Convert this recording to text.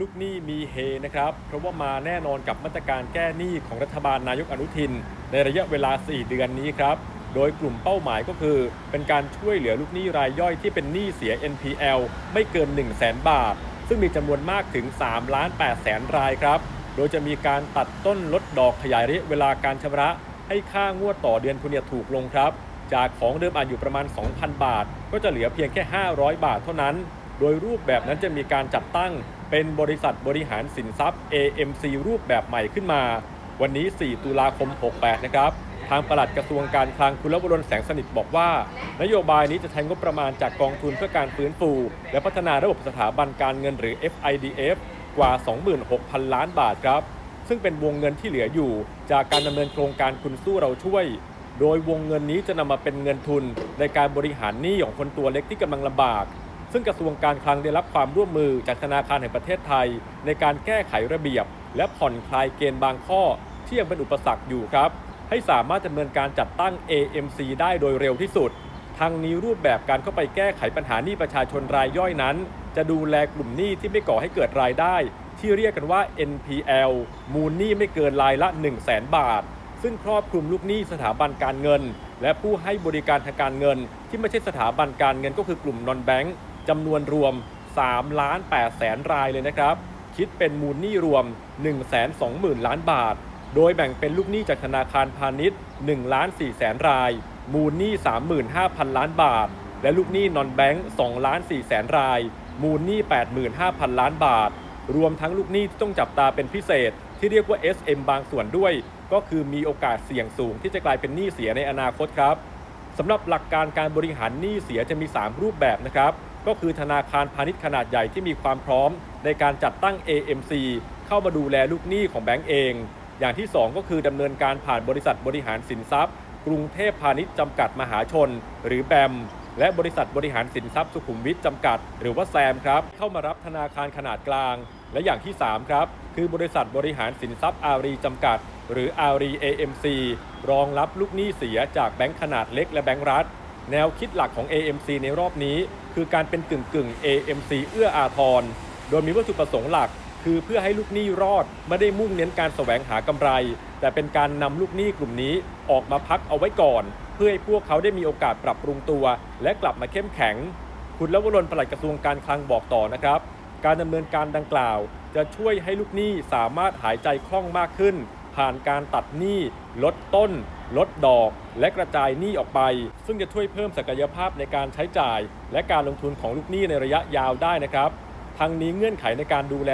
ลูกหนี้มีเฮนะครับ เพราะว่ามาแน่นอนกับมาตรการแก้หนี้ของรัฐบาลนายกอนุทิน ในระยะเวลา 4 เดือนนี้ครับ โดยกลุ่มเป้าหมายก็คือ เป็นการช่วยเหลือลูกหนี้รายย่อยที่เป็นหนี้เสีย NPL ไม่เกิน 1 0 0 0 0แบาท ซึ่งมีจำนวนมากถึง3ล้าน8แสนรายครับ โดยจะมีการตัดต้นลดดอกขยายระยะเวลาการชำระให้ค่างวดต่อเดือนคุณเนี่ยถูกลงครับ จากของเดิมอาจอยู่ประมาณ 2,000 บาท ก็จะเหลือเพียงแค่ 500 บาทเท่านั้น โดยรูปแบบนั้นจะมีการจัดตั้ง เป็นบริษัทบริหารสินทรัพย์ AMC รูปแบบใหม่ขึ้นมา วันนี้ 4 ตุลาคม 68 นะครับ ทางปลัดกระทรวงการคลังคุณลวรนแสงสนิทบอกว่า นโยบายนี้จะใช้งบประมาณจากกองทุนเพื่อการฟื้นฟู และพัฒนาระบบสถาบันการเงินหรือ FIDF กว่า 26,000 ล้านบาทครับ ซึ่งเป็นวงเงินที่เหลืออยู่ จากการดำเนินโครงการคุณสู้เราช่วย โดยวงเงินนี้จะนำมาเป็นเงินทุนในการบริหารหนี้ของคนตัวเล็กที่กำลังลำบาก ซึ่งกระทรวงการคลังได้รับความร่วมมือจากธนาคารแห่งประเทศไทย ในการแก้ไขระเบียบ และผ่อนคลายเกณฑ์บางข้อ ที่ยังเป็นอุปสรรคอยู่ครับ ให้สามารถดำเนินการจัดตั้ง AMC ได้โดยเร็วที่สุดทางนี้รูปแบบการเข้าไปแก้ไขปัญหาหนี้ประชาชนรายย่อยนั้น จะดูแลกลุ่มหนี้ที่ไม่ก่อให้เกิดรายได้ ที่เรียกกันว่า NPL มูลหนี้ไม่เกินรายละ 1 0 0 0 0แบาทซึ่งครอบคลุมลูกหนี้สถาบันการเงิน และผู้ให้บริการทางการเงิน ที่ไม่ใช่สถาบันการเงินก็คือกลุ่มนอนแบงก์ จำนวนรวม3ล้าน8แสนรายเลยนะครับ คิดเป็นมูลหนี้รวม 1 2 0 0 0 0 ล้านบาท โดยแบ่งเป็นลูกหนี้จากธนาคารพาณิชย์1ล้าน4แสนราย มูลหนี้ 35,000 ล้านบาท และลูกหนี้นอนแบงก์2ล้าน4แสนราย มูลหนี้ 85,000 ล้านบาท รวมทั้งลูกหนี้ที่ต้องจับตาเป็นพิเศษ ที่เรียกว่า SM บางส่วนด้วย ก็คือมีโอกาสเสี่ยงสูงที่จะกลายเป็นหนี้เสียในอนาคตครับสำหรับหลักการการบริหารหนี้เสียจะมี 3 รูปแบบนะครับ ก็คือธนาคารพาณิชย์ขนาดใหญ่ที่มีความพร้อม ในการจัดตั้ง AMC เข้ามาดูแลลูกหนี้ของแบงก์เอง อย่างที่ 2 ก็คือดำเนินการผ่านบริษัทบริหารสินทรัพย์ กรุงเทพพาณิชย์จำกัดมหาชน หรือแบมและบริษัทบริหารสินทรัพย์สุขุมวิทจำกัด หรือว่าแซมครับ เข้ามารับธนาคารขนาดกลาง และอย่างที่ 3 ครับ คือบริษัทบริหารสินทรัพย์อารีจำกัด หรืออารี AMC รองรับลูกหนี้เสียจากแบงก์ขนาดเล็กและแบงก์รัฐ แนวคิดหลักของ AMC ในรอบนี้ คือการเป็นกึ่งกึ่ง AMC เอื้ออาทร โดยมีวัตถุประสงค์หลัก คือเพื่อให้ลูกหนี้รอด ไม่ได้มุ่งเน้นการแสวงหากำไร แต่เป็นการนำลูกหนี้กลุ่มนี้ออกมาพักเอาไว้ก่อน เพื่อให้พวกเขาได้มีโอกาสปรับปรุงตัว และกลับมาเข้มแข็ง คุณลวรนปลัดกระทรวงการคลังบอกต่อนะครับ การดำเนินการดังกล่าว จะช่วยให้ลูกหนี้สามารถหายใจคล่องมากขึ้น ผ่านการตัดหนี้ลดต้น ลดดอกและกระจายหนี้ออกไป ซึ่งจะช่วยเพิ่มศักยภาพในการใช้จ่าย และการลงทุนของลูกหนี้ในระยะยาวได้นะครับ ทั้งนี้เงื่อนไขในการดูแล